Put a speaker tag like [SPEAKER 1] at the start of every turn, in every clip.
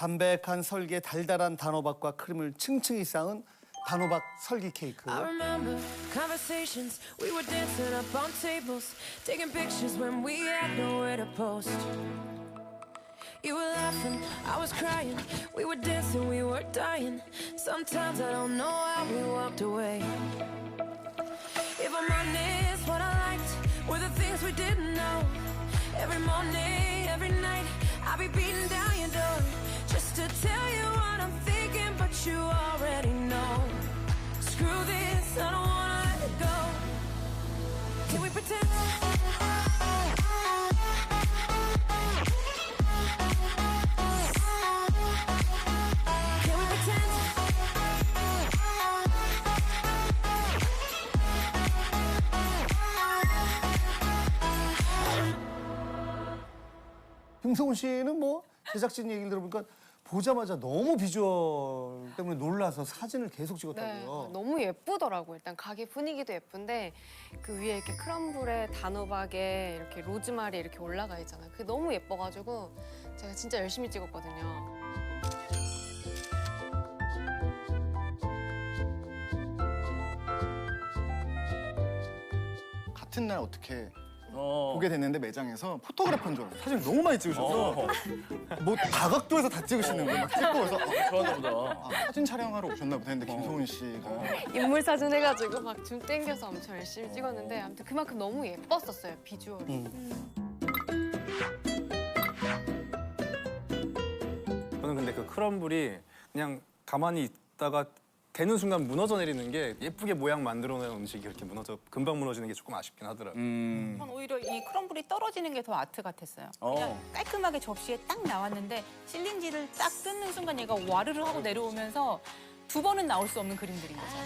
[SPEAKER 1] 담백한 설계 달달한 단호박과 크림을 층층이 쌓은 단호박 설기 케이크.
[SPEAKER 2] I remember conversations. We were dancing up on tables, taking pictures when we had nowhere to post. You were laughing, I was crying. We were dancing, we were dying. Sometimes I don't know how we walked away. If I'm honest, what I liked were the things we didn't know. Every morning,
[SPEAKER 1] 김성훈 씨는 뭐 제작진 얘기를 들어보니까 보자마자 너무 비주얼 때문에 놀라서 사진을 계속
[SPEAKER 3] 네,
[SPEAKER 1] 찍었다고요.
[SPEAKER 3] 너무 예쁘더라고요. 일단 가게 분위기도 예쁜데 그 위에 이렇게 크럼블에 단호박에 이렇게 로즈마리 이렇게 올라가 있잖아요. 그게 너무 예뻐가지고 제가 진짜 열심히 찍었거든요.
[SPEAKER 4] 같은 날 어떻게
[SPEAKER 5] 어.
[SPEAKER 4] 보게 됐는데 매장에서 포토그래퍼인 줄 알았어요. 사진을 너무 많이 찍으셔서
[SPEAKER 5] 어.
[SPEAKER 4] 뭐 다각도에서 다 찍으시는 거예요. 막 찍고 그래서 아,
[SPEAKER 5] 좋아하나 보다.
[SPEAKER 4] 아, 사진 촬영하러 오셨나 보다 했는데 김소은 씨가
[SPEAKER 3] 인물 사진 해가지고 막 줌 땡겨서 엄청 열심히 찍었는데 아무튼 그만큼 너무 예뻤었어요 비주얼이.
[SPEAKER 6] 저는 근데 그 크럼블이 그냥 가만히 있다가 되는 순간 무너져 내리는 게 예쁘게 모양 만들어 놓은 음식이 이렇게 무너져 금방 무너지는 게 조금 아쉽긴 하더라고요.
[SPEAKER 5] 음.
[SPEAKER 7] 전 오히려 이 크럼블이 떨어지는 게 더 아트 같았어요. 그냥
[SPEAKER 5] 어.
[SPEAKER 7] 깔끔하게 접시에 딱 나왔는데 실린지를 딱 뜯는 순간 얘가 와르르 하고 내려오면서 두 번은 나올 수 없는 그림들인 거죠.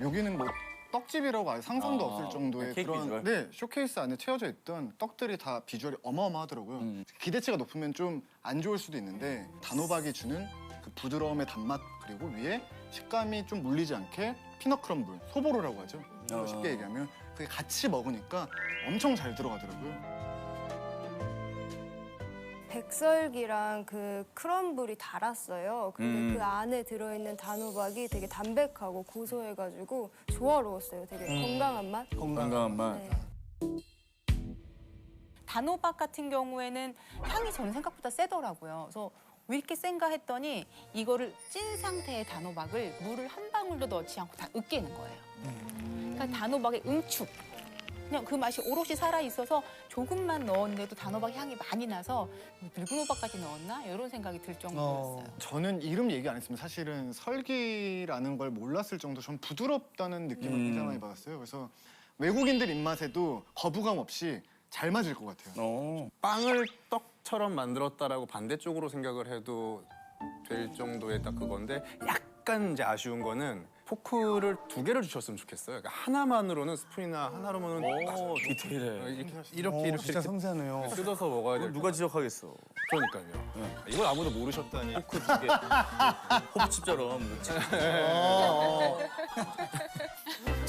[SPEAKER 4] 여기는 뭐 떡집이라고 아예 상상도
[SPEAKER 5] 아,
[SPEAKER 4] 없을 정도의
[SPEAKER 5] 케이크
[SPEAKER 4] 그런
[SPEAKER 5] 비주얼?
[SPEAKER 4] 네 쇼케이스 안에 채워져 있던 떡들이 다 비주얼이 어마어마하더라고요.
[SPEAKER 5] 음.
[SPEAKER 4] 기대치가 높으면 좀 안 좋을 수도 있는데 단호박이 주는 그 부드러움의 단맛 그리고 위에 식감이 좀 물리지 않게 피넛 크럼블 소보로라고 하죠.
[SPEAKER 5] 어.
[SPEAKER 4] 쉽게 얘기하면 그게 같이 먹으니까 엄청 잘 들어가더라고요.
[SPEAKER 8] 백설기랑 그 크럼블이 달았어요. 근데
[SPEAKER 5] 음.
[SPEAKER 8] 그 안에 들어있는 단호박이 되게 담백하고 고소해가지고 조화로웠어요. 되게 건강한 맛.
[SPEAKER 1] 건강.
[SPEAKER 5] 건강한 맛.
[SPEAKER 8] 네.
[SPEAKER 7] 단호박 같은 경우에는 향이 저는 생각보다 세더라고요. 그래서 왜 이렇게 센가 했더니 이거를 찐 상태의 단호박을 물을 한 방울도 넣지 않고 다 으깨는 거예요. 그러니까 단호박의 응축. 그냥 그 맛이 오롯이 살아 있어서 조금만 넣었는데도 단호박 향이 많이 나서 늙은 호박까지 넣었나 이런 생각이 들 정도였어요.
[SPEAKER 4] 저는 이름 얘기 안 했으면 사실은 설기라는 걸 몰랐을 정도 좀 부드럽다는 느낌을
[SPEAKER 5] 음.
[SPEAKER 4] 굉장히 많이 받았어요. 그래서 외국인들 입맛에도 거부감 없이 잘 맞을 것 같아요.
[SPEAKER 5] 어.
[SPEAKER 6] 빵을 떡 처럼 만들었다라고 반대쪽으로 생각을 해도 될 정도의 딱 그건데 약간 이제 아쉬운 거는 포크를 두 개를 주셨으면 좋겠어요. 그러니까 하나만으로는 스푼이나 하나로는
[SPEAKER 5] 오, 디테일해.
[SPEAKER 6] 이렇게 이렇게
[SPEAKER 1] 어,
[SPEAKER 6] 이렇게,
[SPEAKER 1] 진짜
[SPEAKER 6] 이렇게
[SPEAKER 1] 섬세하네요.
[SPEAKER 6] 뜯어서 먹어야 될
[SPEAKER 5] 이걸 누가 지적하겠어?
[SPEAKER 6] 그러니까요. 이걸 아무도 모르셨다니.
[SPEAKER 5] 포크 두 개. 호프집처럼.
[SPEAKER 1] 어, 어.